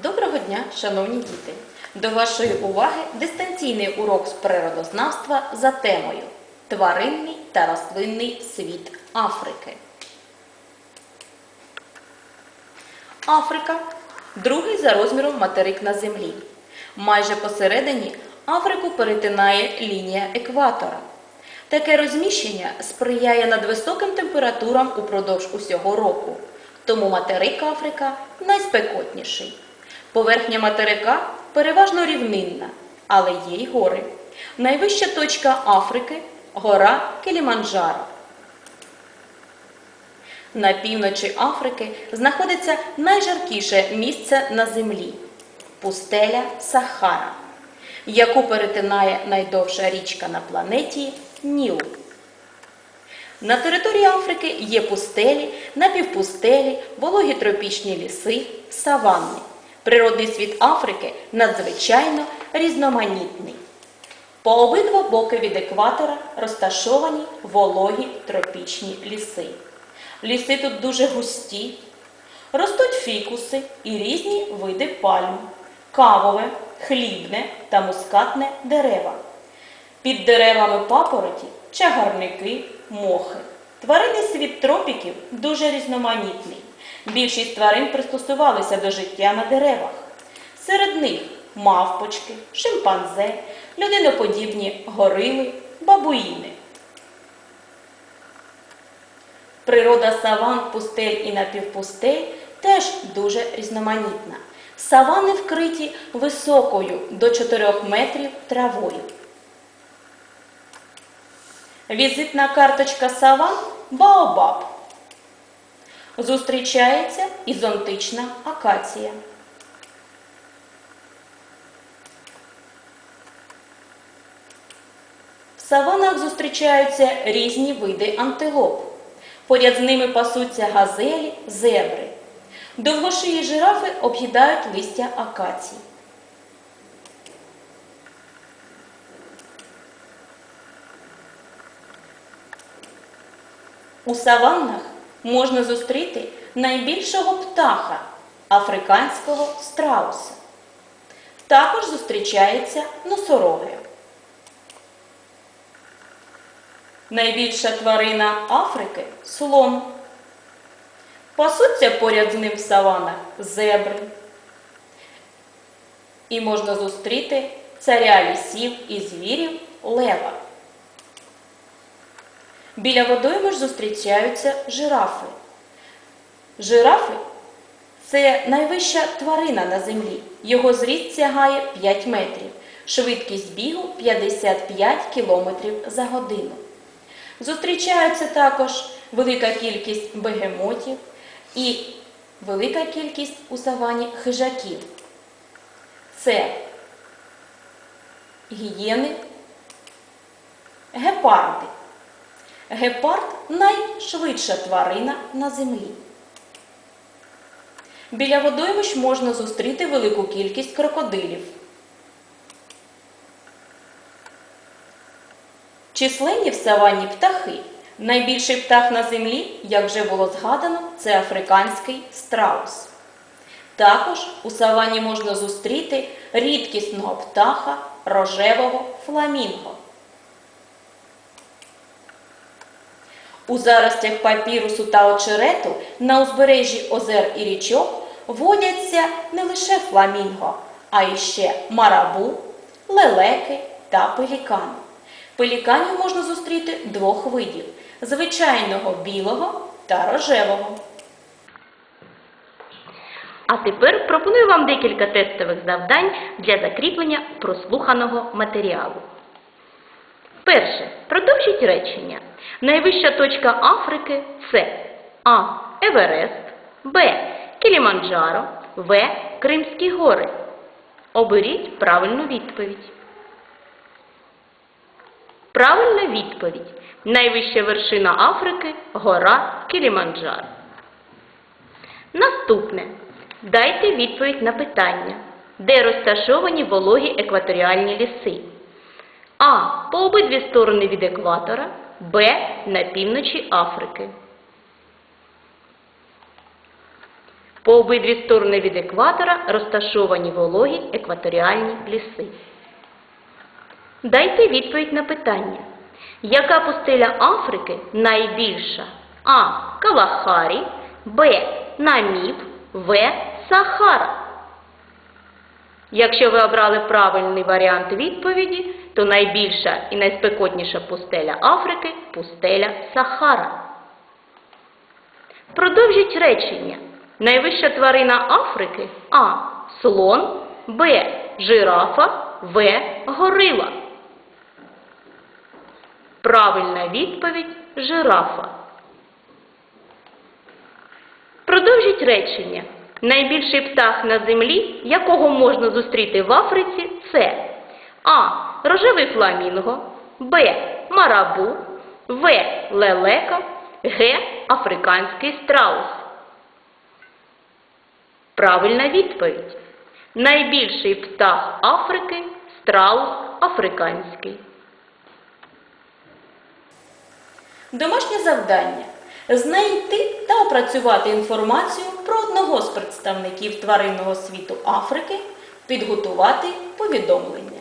Доброго дня, шановні діти! До вашої уваги дистанційний урок з природознавства за темою Тваринний та рослинний світ Африки. Африка другий за розміром материк на землі. Майже посередині Африку перетинає лінія екватора. Таке розміщення сприяє надвисоким температурам упродовж усього року, тому материк Африка найспекотніший. Поверхня материка переважно рівнинна, але є й гори. Найвища точка Африки гора Кіліманджаро. На півночі Африки знаходиться найжаркіше місце на землі пустеля Сахара, яку перетинає найдовша річка на планеті Ніл. На території Африки є пустелі, напівпустелі, вологі тропічні ліси, саванни. Природний світ Африки надзвичайно різноманітний. По обидва боки від екватора розташовані вологі тропічні ліси. Ліси тут дуже густі, ростуть фікуси і різні види пальм, кавове, хлібне та мускатне дерева. Під деревами папороті чагарники, мохи. Тваринний світ тропіків дуже різноманітний. Більшість тварин пристосувалися до життя на деревах. Серед них мавпочки, шимпанзе, людиноподібні горили, бабуїни. Природа саван, пустель і напівпустель теж дуже різноманітна. Савани вкриті високою до 4 метрів травою. Візитна карточка саван Баобаб. Зустрічається і зонтична акація. В саванах зустрічаються різні види антилоп. Поряд з ними пасуться газелі, зебри. Довгошиї жирафи об'їдають листя акацій. У саваннах можна зустріти найбільшого птаха африканського страуса. Також зустрічаються носороги. Найбільша тварина Африки слон. Пасуться поряд з ним в саванах зебри. І можна зустріти царя лісів і звірів лева. Біля водойми ж зустрічаються жирафи. Жирафи це найвища тварина на землі. Його зріст сягає 5 метрів, швидкість бігу 55 км за годину. Зустрічаються також велика кількість бегемотів і велика кількість у савані хижаків. Це гієни, гепарди. Гепард найшвидша тварина на землі. Біля водоймищ можна зустріти велику кількість крокодилів. Численні в саванні птахи. Найбільший птах на землі, як вже було згадано, це африканський страус. Також у савані можна зустріти рідкісного птаха рожевого фламінго. У заростях папірусу та очерету на узбережжі озер і річок водяться не лише фламінго, а й ще марабу, лелеки та пелікани. Пеліканів можна зустріти двох видів звичайного білого та рожевого. А тепер пропоную вам декілька тестових завдань для закріплення прослуханого матеріалу. Перше. Продовжіть речення. Найвища точка Африки це А. Еверест, Б. Кіліманджаро, В. Кримські гори. Оберіть правильну відповідь. Правильна відповідь. Найвища вершина Африки гора Кіліманджаро. Наступне. Дайте відповідь на питання, де розташовані вологі екваторіальні ліси. А. По обидві сторони від екватора, Б. На півночі Африки. По обидві сторони від екватора розташовані вологі екваторіальні ліси. Дайте відповідь на питання. Яка пустеля Африки найбільша? А. Калахарі, Б. Наміб, В. Сахара. Якщо ви обрали правильний варіант відповіді, то найбільша і найспекотніша пустеля Африки пустеля Сахара. Продовжіть речення. Найвища тварина Африки А. Слон, Б. Жирафа, В. Горила. Правильна відповідь жирафа. Продовжіть речення. Найбільший птах на землі, якого можна зустріти в Африці, це А. Рожевий фламінго, Б. Марабу, В. Лелека, Г. Африканський страус. Правильна відповідь. Найбільший птах Африки страус африканський. Домашнє завдання знайти та опрацювати інформацію про одного з представників тваринного світу Африки, підготувати повідомлення.